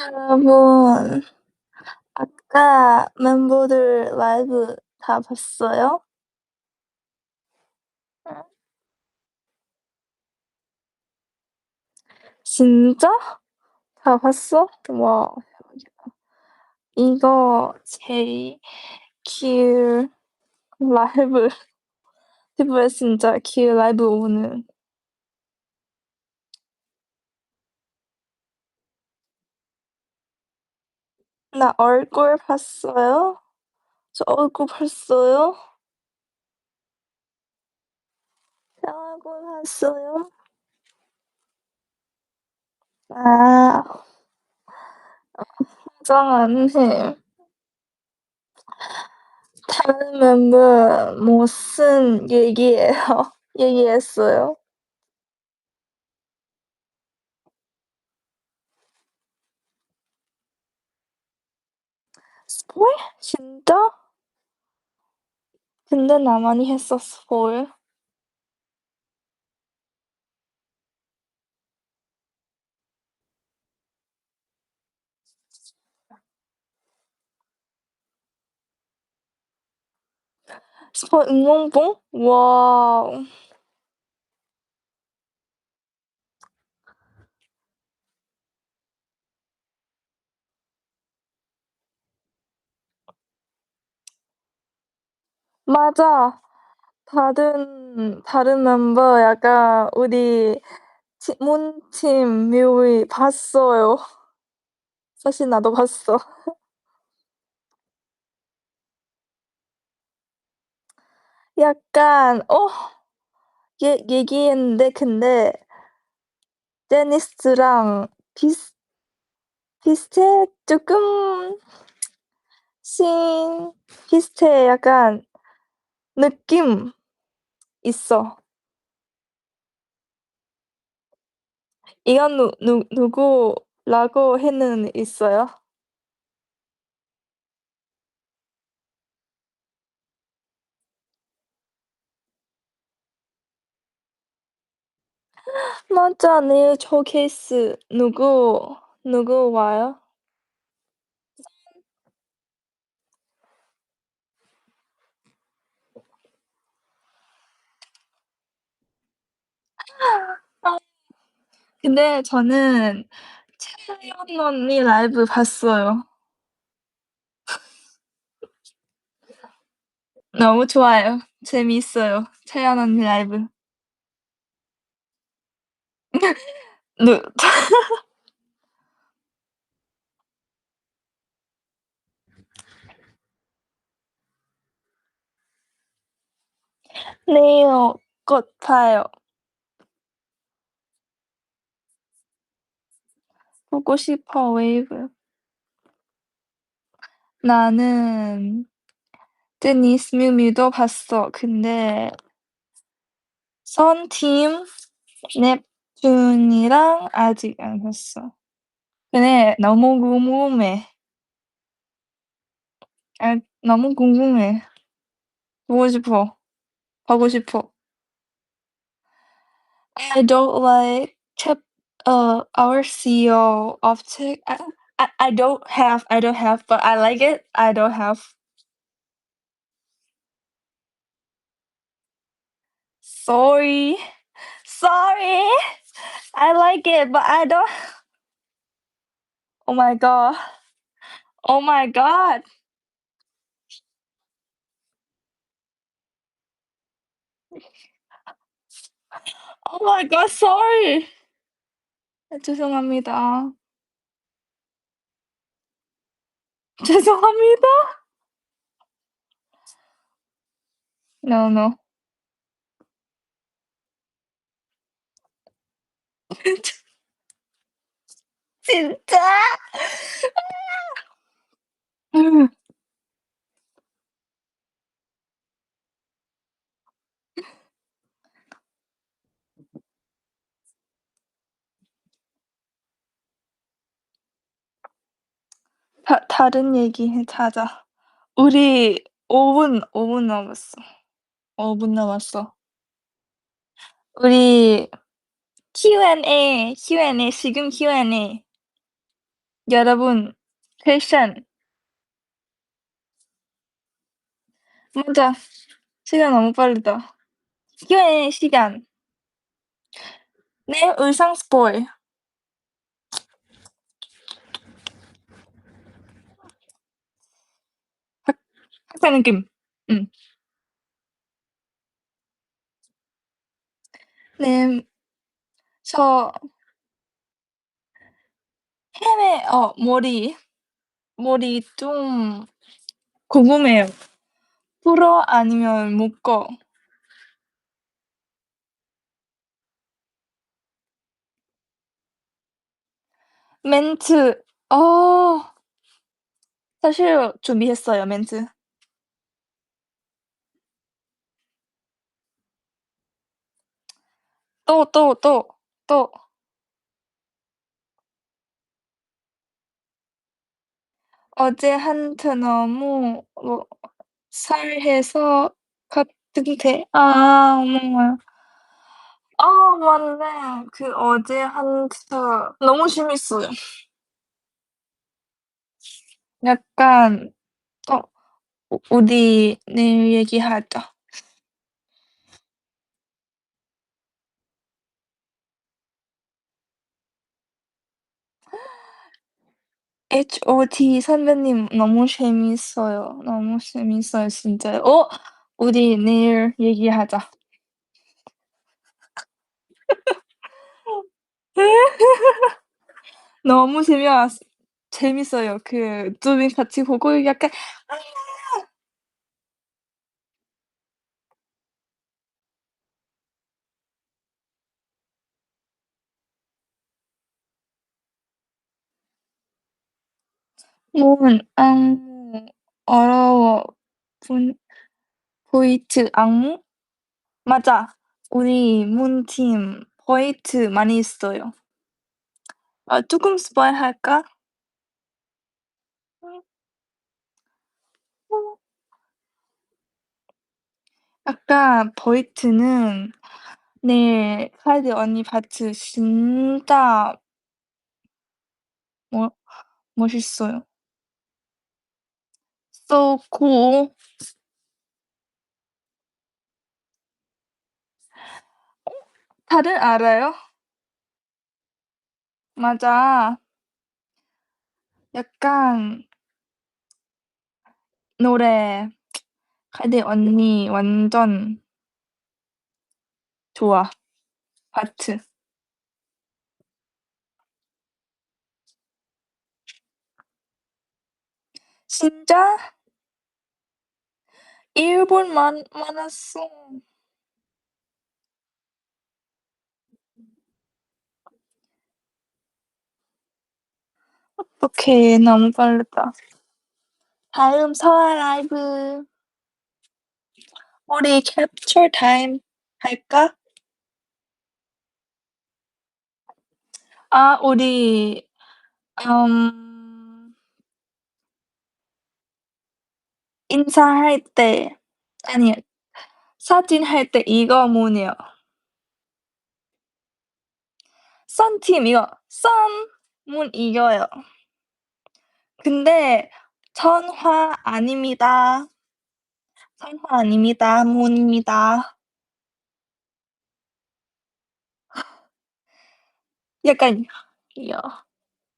여러분 아까 멤버들 라이브 다 봤어요? 응. 진짜? 다 봤어? 와. 이거 제일 길 라이브 피부에 진짜 길 라이브 오늘 나 얼굴 봤어요? 저 얼굴 봤어요? 저 얼굴 봤어요? 아. 화장 안 해. 다른 멤버 무슨 얘기해요? 얘기했어요? 스포일? 진짜? 근데 나만이 했어 스포일. 스포 응원봉? 와우. 맞아. 다른 다른 멤버 약간 우리 치 문팀 뮤비 봤어요. 사실 나도 봤어. 약간 어 얘 얘기했는데 근데 데니스랑 비슷 비슷해? 쪼끔 씬 비슷해. 약간 느낌 있어. 이건 누 누 누구라고 해는 있어요? 맞아. 내일 쇼케이스 누구 누구 와요? 아. 근데 저는 채연 언니 라이브 봤어요. 너무 좋아요. 재미있어요. 채연 언니 라이브. 누 내일 곧 봐요. 보고 싶어 웨이브. 나는 데니스 뮤비도 봤어. 근데 선팀 넵튠이랑 아직 안 봤어. 근데 너무 궁금해. 아 너무 궁금해. 보고 싶어. 보고 싶어. I don't like 챕 uh, our CEO of Tik I I I don't have I don't have, but I like it. I don't have. Sorry. Sorry. I like it, but I don't Oh my god. Oh my god. Oh my god. Sorry. 아 죄송합니다. 죄송합니다. No, no. 진짜? 음. 다 다른 얘기 해 하자. 우리 5 분 5 분 남았어. 5 분 남았어. 우리 Q&A, Q&A 지금 Q&A. 여러분 퀘션. 맞아. 시간 너무 빠르다. Q&A 시간. 내 의상 스포일. 학생 느낌. 음. 네. 저 해외 어 머리, 머리 좀 궁금해요. 풀어 아니면 묶어? 멘트. 어. 사실 준비했어요, 멘트. 또, 또, 또, 또. 어제 한테 너무 뭐 설레서 같은데 아 어머나. 아 맞네. 그 어제 한테 너무 재밌어요. 약간 어 우 우리 내일 얘기하자. H.O.T 선배님 너무 재밌어요. 너무 재밌어요 진짜요. 어 우리 내일 얘기하자. 너무 재미왔 재밌어요. 그2명 같이 보고 약간 아. 문, 악무, 어려워. 분 보이트, 악무? 맞아. 우리 문팀 보이트 많이 있어요. 아 쪼끔 스포일 할까? 약간 보이트는 내일 카이드 언니 파트 진짜 뭐 멋있어요. So cool. 어 다들 알아요? 맞아. 약간 노래 카이드 언니 완전 좋아. 파트. 진짜? 일본 많 많았어. 어떡해. 너무 빠르다. 다음 설화 라이브. 우리 캡처 타임 할까? 아 우리 음 인사할 때 아니 사진 할 때 이거 뭐냐 썬팀 이거 썬문 이거요. 근데 전화 아닙니다. 전화 아닙니다. 문입니다. 약간 이거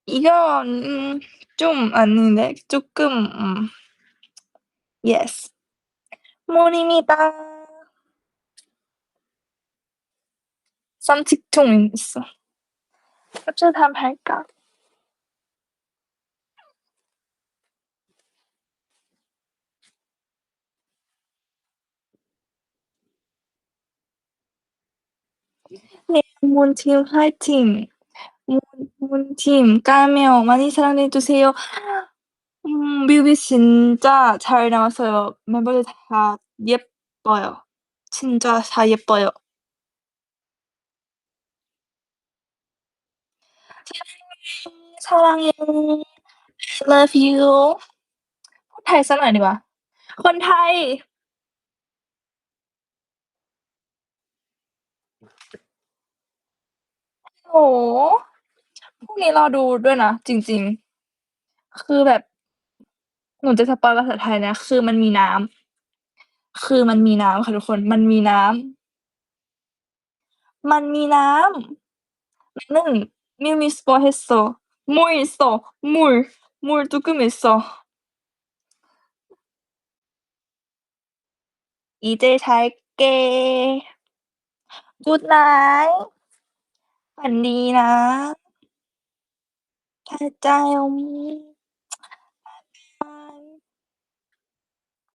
이건 음 좀 아닌데 쪼끔 음 예스. 문입니다. 썬틱통 있어. 캡처 타임 할까? 네. 문팀 화이팅. 문 문팀 까메오 많이 사랑해 주세요. 음 뮤비 진짜 잘 나왔어요. 멤버들 다 예뻐요. 진짜 다 예뻐요. 사랑해. 사랑해. I love you. พูดไทยสักหน่อยดีกว่า คนไทย โอ้โฮ พรุ่งนี้รอดูด้วยนะจริง ๆ คือแบบ หนูจะสปอยภาษาไทยนะ คือมันมีน้ำคือมันมีน้ำค่ะทุกคน มันมีน้ำมันมีน้ำหนึ่งมิมิสปอเฮสโซมูริโซมูรมูรตุกุมิโซอีเจไทยเกกูดไนฝันดีนะถ้าใอม